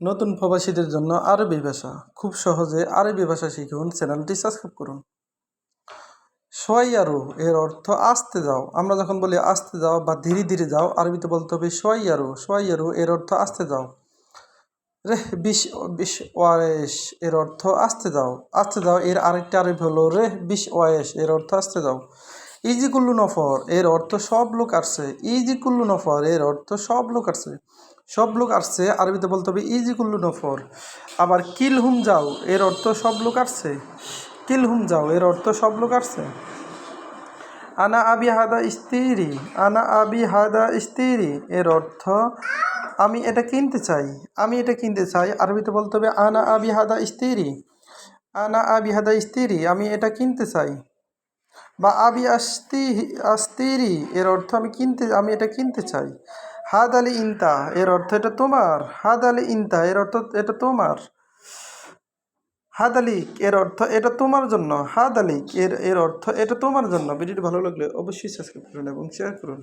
নতুন প্রবাসীদের জন্য আরবি ভাষা। খুব সহজে আরবি ভাষা শিখুন, চ্যানেলটি সাবস্ক্রাইব করুন। সোয়াই সোয়াইয়ারু এর অর্থ আসতে যাও। আমরা যখন বলি আসতে যাও বা ধীরে ধীরে যাও, আরবিতে বলতে হবে সোয়াইয়ারু সোয়াইয়ারু এর অর্থ আসতে যাও। রেহ বিশ বিশ ওয়ারেশ এর অর্থ আসতে যাও। আসতে যাও এর আরেকটা আরবি হলো রেহ বিশ ওয়ারেশ এর অর্থ আসতে যাও। ইজি কুল্লু নফর এর অর্থ সব লোক আসছে। ইজি কুল্লু নফর এর অর্থ সব লোক আসছে। সব লোক আসছে, আরবিতে বলতে হবে ইজি কুল্লু নফর আবার কিল হুম যাও এর অর্থ সব লোক আসছে? কিল হুম যাও এর অর্থ সব লোক আসছে? আনা আবি হাদা স্ত্রী আনা আবি হাদা স্ত্রী এর অর্থ আমি এটা কিনতে চাই। আমি এটা কিনতে চাই, আরবিতে বলতে হবে আনা আবি হাদা স্ত্রী আনা আবি হাদা স্ত্রী আমি এটা কিনতে চাই। বা আবি আস্তি আস্তিরি, এর অর্থ আমি কিনতে, আমি এটা কিনতে চাই। হাদ আলি ইনতা, এর অর্থ এটা তোমার। হাদ আলি ইনতা, এর অর্থ এটা তোমার। হাদ আলিক এর অর্থ এটা তোমার জন্য। হাদ আলিক এর এর অর্থ এটা তোমার জন্য। ভিডিওটি ভালো লাগলে অবশ্যই সাবস্ক্রাইব করুন এবং শেয়ার করুন।